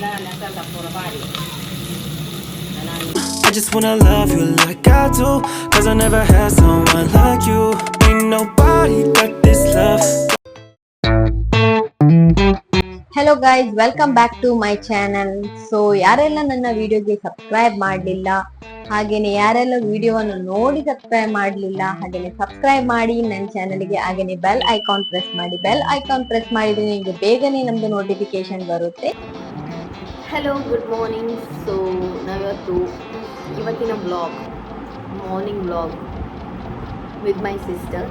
I just wanna love you like I do. Cause I never had someone like you. Ain't nobody got this love. Hello guys welcome back to my channel so ಯಾರೆಲ್ಲ ನನ್ನ ವಿಡಿಯೋಗೆ subscribe ಮಾಡಲಿಲ್ಲ, ಹಾಗೇನೆ ಯಾರೆಲ್ಲ ವಿಡಿಯೋವನ್ನು ನೋಡಿ subscribe ಮಾಡಲಿಲ್ಲ, ಹಾಗೇನೆ ಸಬ್ಸ್ಕ್ರೈಬ್ ಮಾಡಿ ನನ್ನ ಚಾನಲ್ಗೆ ಹಾಗೇನೆ ಬೆಲ್ ಐಕಾನ್ ಪ್ರೆಸ್ ಮಾಡಿ ಬೆಲ್ ಐಕಾನ್ ಪ್ರೆಸ್ ಮಾಡಿದ್ರೆ ನಿಮಗೆ ಬೇಗನೆ ನಮ್ದು ನೋಟಿಫಿಕೇಶನ್ ಬರುತ್ತೆ ಹಲೋ ಗುಡ್ ಮಾರ್ನಿಂಗ್ ಸೊ ನಾವಿವತ್ತು ಇವತ್ತಿನ blog morning blog with my sister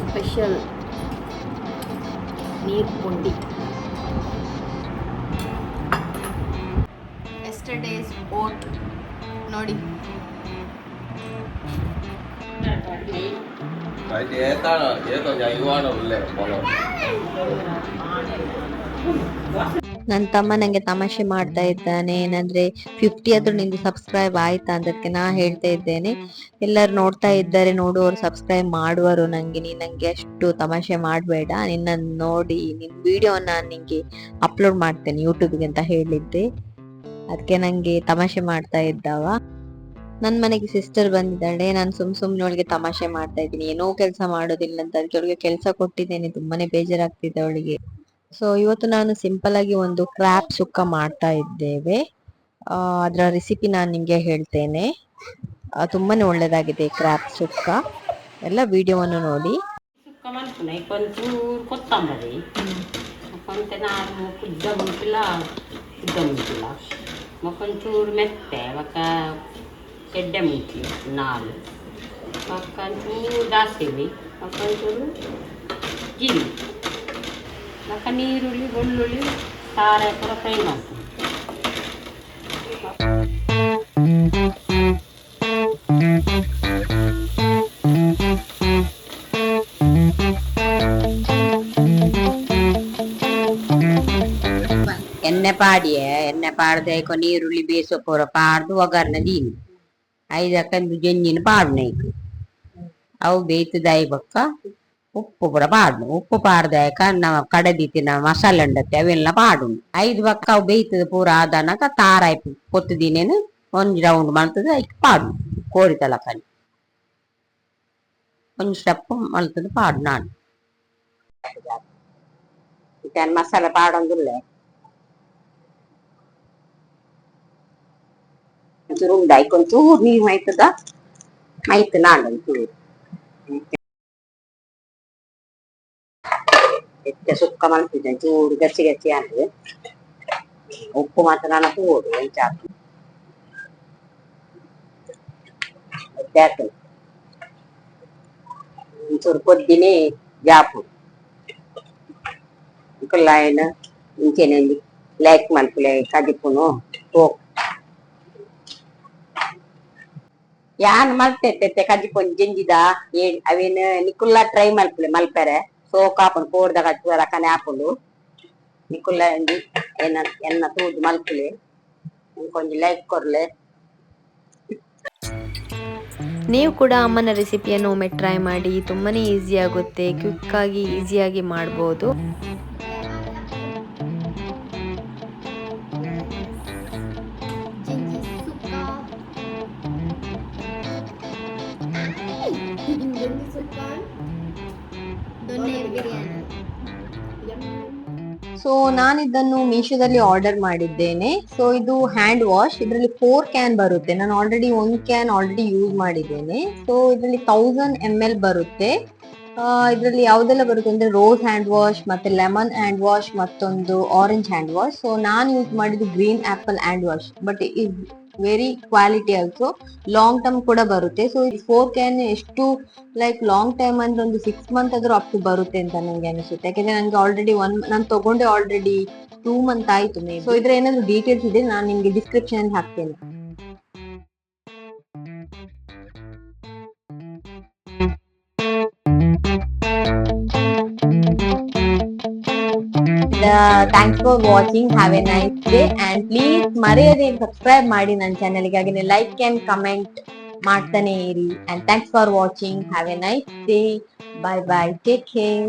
special ನೀರು ಪುಂಡಿ ಎಸ್ಟರ್ಡೇಸ್ ಓಟ್ ನೋಡಿ. ನನ್ನ ತಮ್ಮ ನಂಗೆ ತಮಾಷೆ ಮಾಡ್ತಾ ಇದ್ದಾನೆ, ಏನಂದ್ರೆ ಫಿಫ್ಟಿ ಆದ್ರೂ ನಿಂದು ಸಬ್ಸ್ಕ್ರೈಬ್ ಆಯ್ತಾ ಅದಕ್ಕೆ ನಾ ಹೇಳ್ತಾ ಇದ್ದೇನೆ. ಎಲ್ಲರೂ ನೋಡ್ತಾ ಇದ್ದಾರೆ ನೋಡುವರು ಸಬ್ಸ್ಕ್ರೈಬ್ ಮಾಡುವರು ನಂಗೆ, ನೀನ್ ನಂಗೆ ಅಷ್ಟು ತಮಾಷೆ ಮಾಡಬೇಡ. ನಿನ್ನ ನೋಡಿ ನಿನ್ನ ವಿಡಿಯೋನ ನಿಂಗೆ ಅಪ್ಲೋಡ್ ಮಾಡ್ತೇನೆ ಯೂಟ್ಯೂಬ್ಗೆ ಅಂತ ಹೇಳಿದ್ದೆ. ಅದಕ್ಕೆ ನಂಗೆ ತಮಾಷೆ ಮಾಡ್ತಾ ಇದ್ದಾವ. ನನ್ ಮನೆಗೆ ಸಿಸ್ಟರ್ ಬಂದಿದ್ದಾಳೆ. ನಾನು ಸುಮ್ ಸುಮ್ನೆ ಅವಳಿಗೆ ತಮಾಷೆ ಮಾಡ್ತಾ ಇದ್ದೀನಿ. ಏನೋ ಕೆಲಸ ಮಾಡೋದಿಲ್ಲ ಅಂತ. ಅದಕ್ಕೆ ಅವಳಿಗೆ ಕೆಲಸ ಕೊಟ್ಟಿದ್ದೇನೆ. ತುಂಬಾನೇ ಬೇಜಾರಾಗ್ತಿದೆ ಅವಳಿಗೆ. ಸೊ ಇವತ್ತು ನಾನು ಸಿಂಪಲ್ ಆಗಿ ಒಂದು ಕ್ರಾಪ್ ಸುಕ್ಕ ಮಾಡ್ತಾ ಇದ್ದೇವೆ. ಅದರ ರೆಸಿಪಿ ನಾನು ನಿಮಗೆ ಹೇಳ್ತೇನೆ. ತುಂಬಾನೇ ಒಳ್ಳೇದಾಗಿದೆ ಕ್ರಾಪ್ ಸುಕ್ಕ. ಎಲ್ಲ ವಿಡಿಯೋವನ್ನು ನೋಡಿ. ಸುಕ್ಕ ಮೆತ್ತೆ చెడ్డ ముఖ్యం నాలుగు. పక్కన దాసేవి పక్కన చూడు జీవి పక్క నీరుಳ್ಳಿ వెల్లుಳ್ಳಿ సారా కూడా ఫ్రై మాత్రం. ಎಣ್ಣೆ ಪಾಡಿಯೇ ಎಣ್ಣೆ ಪಾಡ್ದೆ ಕೊನೀರುಳ್ಳಿ ಬೇಯಿಸೋ ಪೂರ ಪಾಡ್ದು ಒಗ್ಗರಣೆ ದೀನಿ ಐದಕ್ಕಂದು ಜಂಜಿನ ಪಾಡ್ನೈಕು ಅವು ಬೇಯ್ತದಾಯಿ ಬಕ್ಕ ಉಪ್ಪು ಪೂರ ಪಾಡ್ನು ಉಪ್ಪು ಪಾಡ್ದಾಯಕ ನಾವು ಕಡದಿತ್ತಿನ ಮಸಾಲೆ ಉಂಡತ್ತೆ ಅವೆಲ್ಲ ಪಾಡು ಐದು ಬಕ್ಕ ಅವು ಬೇಯ್ತದ ಪೂರ ಆದನಕ ತಾರಾಯ್ ಕೊತ್ತದಿನೇನು ಒಂಜಿ ರೌಂಡ್ ಮಲ್ತದ ಐಕ್ ಪಾಡು ಕೋರಿ ತಲಕನಿ ಒಂಜಿ ಸ್ಟೆಪ್ ಮಲ್ತದ ಪಾಡು ನಾನು ಇತ್ತೇನು ಮಸಾಲೆ ಪಾಡೊಂದುಲ್ಲೆ కొంచెం ಉಂಡು కొంచెం ನೀವು ಆಯ್ತದ అయితే నాడం ಎತ್ತ ಸುಕ್ಕ సుక్క ಚೂರು ಗಸಿ ಗಸಿ ಅಂದ್ರೆ ಉಪ್ಪು ಮಾತ್ರ ನಾನು అనకూడదు ఏం చేస్తాం చూడు పొద్దునే ಜಾಪು ఇంకొల్లాయన ఇంకేనండి లేక మనకు లేక కదిపును ಯಾನ್ ಮಲ್ತೆ ಕಜ್ಜಿ ಪೊನ್ ಜೆಂಜಿದ ಏನ್ ಅವೇನ್ ನಿಕುಲ್ಲ ಟ್ರೈ ಮಲ್ಪುಲೆ ಮಲ್ಪೆರೆ ಸೋಕ್ ಆಪುಂಡು ಕೋರ್ದ ಕಟ್ಟುವ ರಕನೆ ಆಪುಂಡು ನಿಕುಲ್ಲ ಎಂದಿ ಎನ್ನ ಎನ್ನ ತೂದು ಮಲ್ಪುಲೆ. ಒಂಜಿ ಲೈಕ್ ಕೊರ್ಲೆ. ನೀವು ಕೂಡ ಅಮ್ಮನ ರೆಸಿಪಿಯನ್ನು ಒಮ್ಮೆ ಟ್ರೈ ಮಾಡಿ, ತುಂಬಾನೇ ಈಸಿ ಆಗುತ್ತೆ ಕ್ವಿಕ್ ಆಗಿ ಈಸಿಯಾಗಿ ಮಾಡ್ಬೋದು. ಸೊ ನಾನು ಇದನ್ನು ಮೀಶೋದಲ್ಲಿ ಆರ್ಡರ್ ಮಾಡಿದ್ದೇನೆ. ಸೊ ಇದು ಹ್ಯಾಂಡ್ ವಾಶ್ ಇದರಲ್ಲಿ ಫೋರ್ ಕ್ಯಾನ್ ಬರುತ್ತೆ. ನಾನು already one can already use ಮಾಡಿದ್ದೇನೆ. ಸೊ ಇದರಲ್ಲಿ ತೌಸಂಡ್ ಎಂ ಎಲ್ ಬರುತ್ತೆ. ಇದರಲ್ಲಿ ಯಾವುದೆಲ್ಲ ಬರುತ್ತೆ ಅಂದ್ರೆ ರೋಸ್ ಹ್ಯಾಂಡ್ ವಾಶ್ ಮತ್ತೆ ಲೆಮನ್ ಹ್ಯಾಂಡ್ ವಾಶ್ ಮತ್ತೊಂದು ಆರೆಂಜ್ ಹ್ಯಾಂಡ್ ವಾಶ್ ಸೊ ನಾನು ಯೂಸ್ ಮಾಡಿದ್ದು green apple hand wash but very quality also long term ಕೂಡ ಬರುತ್ತೆ. ಸೊ ಈ ಫೋರ್ ಕ್ಯಾನ್ ಎಷ್ಟು ಲೈಕ್ ಲಾಂಗ್ ಟೈಮ್ ಅಂದ್ರೆ ಒಂದು ಸಿಕ್ಸ್ ಮಂತ್ ಆದ್ರೂ ಅಪ್ ಬರುತ್ತೆ ಅಂತ ನಂಗೆ ಅನಿಸುತ್ತೆ. ಯಾಕಂದ್ರೆ ನಂಗೆ ಆಲ್ರೆಡಿ ಒನ್ ನಾನು ತಗೊಂಡೆ ಆಲ್ರೆಡಿ ಟೂ ಮಂತ್ ಆಯ್ತು ಸೊ ಇದ್ರ ಏನಾದ್ರು ಡೀಟೇಲ್ಸ್ ಇದೆ, ನಾನು ನಿಮ್ಗೆ ಡಿಸ್ಕ್ರಿಪ್ಷನ್ ಹಾಕ್ತೇನೆ. Thanks for watching have a nice day and please ಮರೆಯದೆ ಸಬ್ಸ್ಕ್ರೈಬ್ ಮಾಡಿ ನನ್ನ ಚಾನಲ್ಗೆ ಹಾಗೆ ಲೈಕ್ ಅಂಡ್ ಕಮೆಂಟ್ ಮಾಡ್ತಾನೆ ಇರಿ. And thanks for watching have a nice day bye bye take care